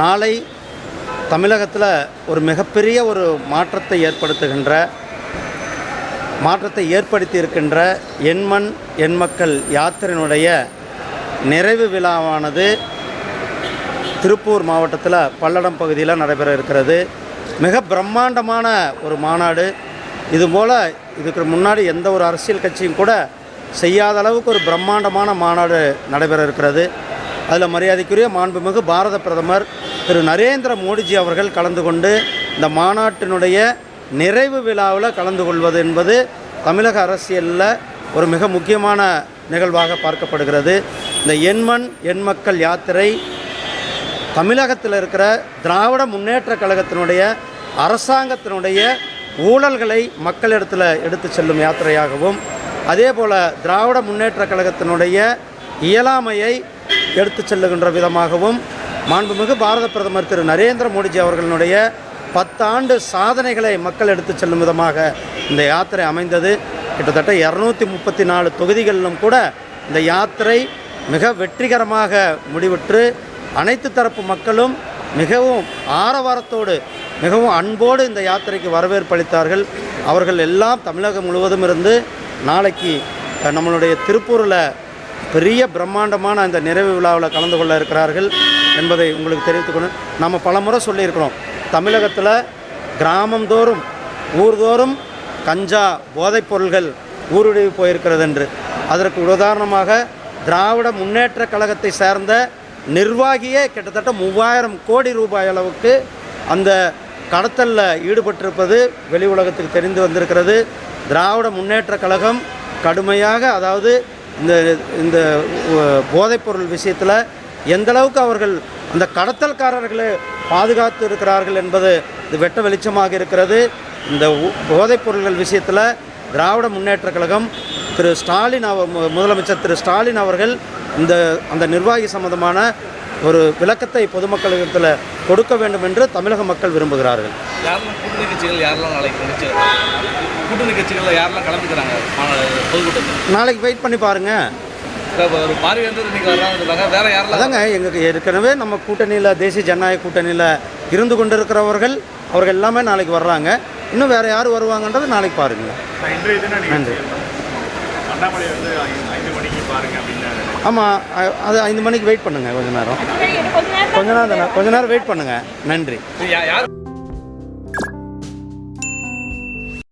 நாளை தமிழகத்தில் ஒரு மிகப்பெரிய ஒரு மாற்றத்தை ஏற்படுத்துகின்ற மாற்றத்தை ஏற்படுத்தி இருக்கின்ற எண்மண் எண்மக்கள் யாத்திரையினுடைய நிறைவு விழாவானது திருப்பூர் மாவட்டத்தில் பல்லடம் பகுதியில் நடைபெற இருக்கிறது. மிக பிரம்மாண்டமான ஒரு மாநாடு. இதுபோல் இதுக்கு முன்னாடி எந்த ஒரு அரசியல் கட்சியும் கூட செய்யாத அளவுக்கு ஒரு பிரம்மாண்டமான மாநாடு நடைபெற இருக்கிறது. அதில் மரியாதைக்குரிய மாண்புமிகு பாரத பிரதமர் திரு நரேந்திர மோடிஜி அவர்கள் கலந்து கொண்டு இந்த மாநாட்டினுடைய நிறைவு விழாவில் கலந்து கொள்வது என்பது தமிழக அரசியலில் ஒரு மிக முக்கியமான நிகழ்வாக பார்க்கப்படுகிறது. இந்த எண்மண் எண்மக்கள் யாத்திரை தமிழகத்தில் இருக்கிற திராவிட முன்னேற்றக் கழகத்தினுடைய அரசாங்கத்தினுடைய ஊழல்களை மக்களிடத்தில் எடுத்து செல்லும் யாத்திரையாகவும் அதே போல் திராவிட முன்னேற்றக் கழகத்தினுடைய இயலாமையை எடுத்து செல்லுகின்ற விதமாகவும் மாண்புமிகு பாரத பிரதமர் திரு நரேந்திர மோடிஜி அவர்களுடைய பத்தாண்டு சாதனைகளை மக்கள் எடுத்து செல்லும் விதமாக இந்த யாத்திரை அமைந்தது. கிட்டத்தட்ட இரநூத்தி முப்பத்தி நாலு தொகுதிகளிலும் கூட இந்த யாத்திரை மிக வெற்றிகரமாக முடிவுற்று அனைத்து தரப்பு மக்களும் மிகவும் ஆரவாரத்தோடு மிகவும் அன்போடு இந்த யாத்திரைக்கு வரவேற்பு அளித்தார்கள். அவர்கள் எல்லாம் தமிழகம் முழுவதும் இருந்து நாளைக்கு நம்மளுடைய திருப்பூரில் பெரிய பிரம்மாண்டமான அந்த நிறைவு விழாவில் கலந்து கொள்ள இருக்கிறார்கள் என்பதை உங்களுக்கு தெரிவித்துக்கணும் நம்ம பலமுறை சொல்லியிருக்கிறோம். தமிழகத்தில் கிராமந்தோறும் ஊர்தோறும் கஞ்சா போதைப் பொருள்கள் ஊடுருவி போயிருக்கிறது என்று அதற்கு உதாரணமாக திராவிட முன்னேற்ற கழகத்தை சேர்ந்த நிர்வாகியே கிட்டத்தட்ட மூவாயிரம் கோடி ரூபாய் அளவுக்கு அந்த கடத்தலில் ஈடுபட்டிருப்பது வெளி உலகத்துக்கு தெரிந்து வந்திருக்கிறது. திராவிட முன்னேற்றக் கழகம் கடுமையாக அதாவது இந்த இந்த போதைப்பொருள் விஷயத்தில் எந்தளவுக்கு அவர்கள் அந்த கடத்தல்காரர்களை பாதுகாத்து இருக்கிறார்கள் என்பது இது வெட்ட வெளிச்சமாக இருக்கிறது. இந்த உ- போதைப் பொருள்கள் விஷயத்தில் திராவிட முன்னேற்றக் கழகம் திரு ஸ்டாலின் அவ முதலமைச்சர் திரு ஸ்டாலின் அவர்கள் இந்த அந்த நிர்வாகி சம்பந்தமான ஒரு விளக்கத்தை பொதுமக்களிடத்தில் கொடுக்க வேண்டும் என்று தமிழக மக்கள் விரும்புகிறார்கள். யாரெல்லாம் கூட்டணி கட்சிகள் யாரெல்லாம் நாளைக்கு கூட்டணி கட்சிகளில் யாரெல்லாம் கலந்துக்கிறாங்க? பொதுக்கூட்டத்தில். நாளைக்கு வெயிட் பண்ணி பாருங்கள் இப்போ ஒரு பார்வையாளர் இன்னைக்கு வர்றாங்க சொல்றாங்க வேற யாரெல்லாம் அதாங்க எங்களுக்கு ஏற்கனவே நம்ம கூட்டணியில் தேசிய ஜனநாயக கூட்டணியில் இருந்து கொண்டிருக்கிறவர்கள் அவர்கள் எல்லாமே நாளைக்கு வர்றாங்க. இன்னும் வேறு யார் வருவாங்கன்றது நாளைக்கு பாருங்க. இன்றைய தினம் நன்றி. அண்ணாமலை வந்து ஐந்து- ஐந்து மணிக்கு பாருங்க. அப்படின்னு ஆமாம் அது ஐந்து மணிக்கு வெயிட் பண்ணுங்கள் கொஞ்ச நேரம். கொஞ்ச நேரம் கொஞ்ச நேரம் தானே கொஞ்ச நேரம் வெயிட் பண்ணுங்கள் நன்றி.